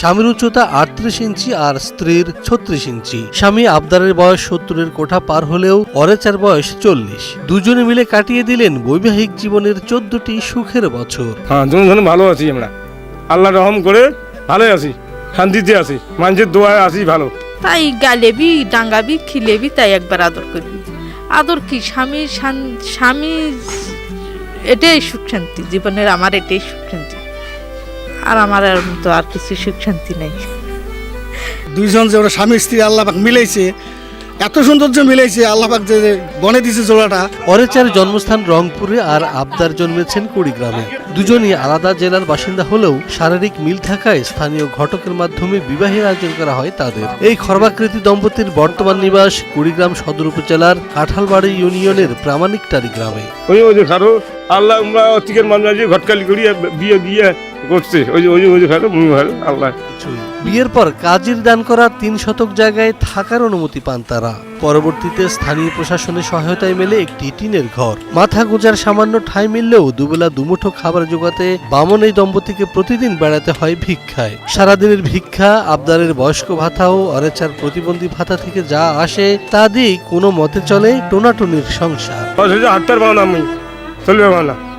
স্বামীর উচ্চতা আটত্রিশ ইঞ্চি আর স্ত্রীর ছত্রিশ ইঞ্চি। স্বামী আবদারের বয়স সত্তরের কোঠা পার হলেও অরেচার বয়স চল্লিশ। দুজনে মিলে কাটিয়ে দিলেন বৈবাহিক জীবনের চোদ্দটি সুখের বছর। হ্যাঁ দুজন ভালো আছি আমরা। আল্লাহ রহম করে ভালোই আছি শান্তিতে আছি মানুষের দোয়ায় আছি ভালো। তাই গালেবি ডাঙ্গাবি খিলেবি তাই একবার আদর করবি আদর কি? স্বামী শান- স্বামী এটাই সুখ শান্তি জীবনের আমার এটাই সুখ শান্তি। আর আমার আর মতো আর কিছু সুখ শান্তি নেই। দুইজন যে ওরা স্বামী স্ত্রী আল্লাপাক মিলাইছে এত সৌন্দর্য মিলাইছে আল্লাপাক যে বনে দিছে জোড়াটা। অরেচার জন্মস্থান রংপুরে আর আবদার জন্মেছেন কুড়িগ্রামে। দুজনই আলাদা জেলার বাসিন্দা হলেও শারীরিক মিল থাকায় স্থানীয় ঘটকের মাধ্যমে বিবাহের আয়োজন করা হয় তাদের। এই খর্বাকৃতি দম্পতির বর্তমান নিবাস কুড়িগ্রাম সদর উপজেলার কাঁঠালবাড়ি ইউনিয়নের প্রামাণিকটারি গ্রামে। ওই ওই খারো আল্লাহ আমরা অতিকের মানুষ ঘটকালি করিয়া বিয়ে গিয়ে করছে। ওই ওই ওই খারো মুই ভালো আল্লাহ। বিয়ের পর কাজের দান করা তিন শতক জায়গায় থাকার অনুমতি পান তারা। পরবর্তীতে স্থানীয় প্রশাসনের সহায়তায় মেলে একটি টিনের ঘর। মাথা গোজার সামান্য ঠাঁই মিললেও দুবেলা দুমুঠো খাবার জোগাতে বামন এই দম্পতিকে প্রতিদিন বেড়াতে হয় ভিক্ষায়। সারাদিনের ভিক্ষা, আবদারের বয়স্ক ভাতা ও অরেচার প্রতিবন্ধী ভাতা থেকে যা আসে তা দিয়ে কোনো মতে চলে টোনাটুনির সংসার। আমি। চলবে না